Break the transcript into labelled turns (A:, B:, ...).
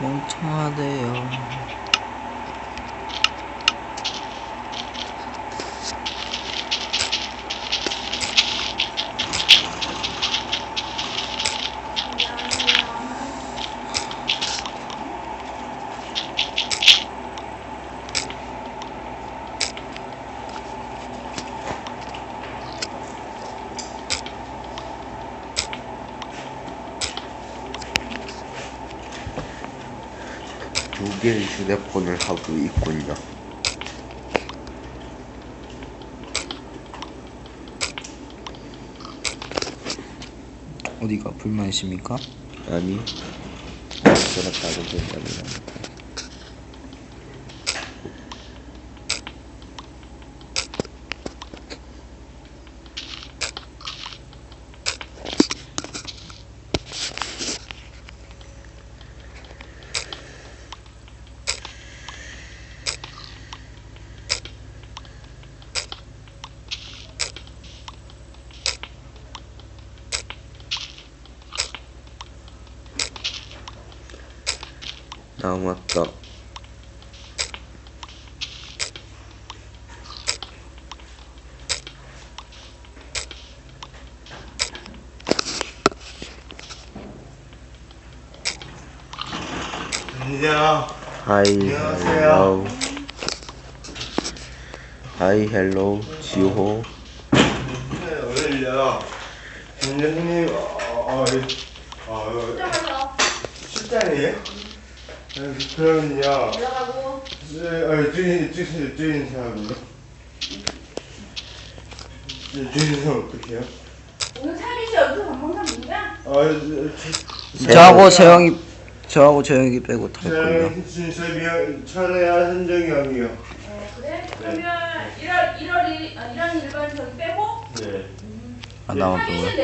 A: 괜찮아요.
B: 두 개의 휴대폰을 하고 있군요.
A: 어디가 불만이십니까?
B: 아니, 그렇다고 생각합니다. 아 맞다.
C: 안녕.
B: 하이
C: 안녕하세요.
B: 헬로. 하이 헬로 지호.
C: 네, 오늘요. 김여사님, 어, 어, 어, 어, 실장이에요? 네, 그러면요.
D: 올라가고
C: 네, 어, 주인, 주인, 주인 사람은요? 네, 주인 사람 어떻게 해요?
D: 오늘 씨 여기서 밥 먹는 분이야?
C: 어, 저,
A: 저하고 재영이 저하고 재영이 빼고 탈 거예요.
C: 저, 저, 미영, 천혜야, 현정이 형이요.
D: 어 그래? 그러면 1월 1월 1, 아, 1월 1번 저기 빼고
C: 네.
A: 안
D: 살이
A: 거예요.
D: 씨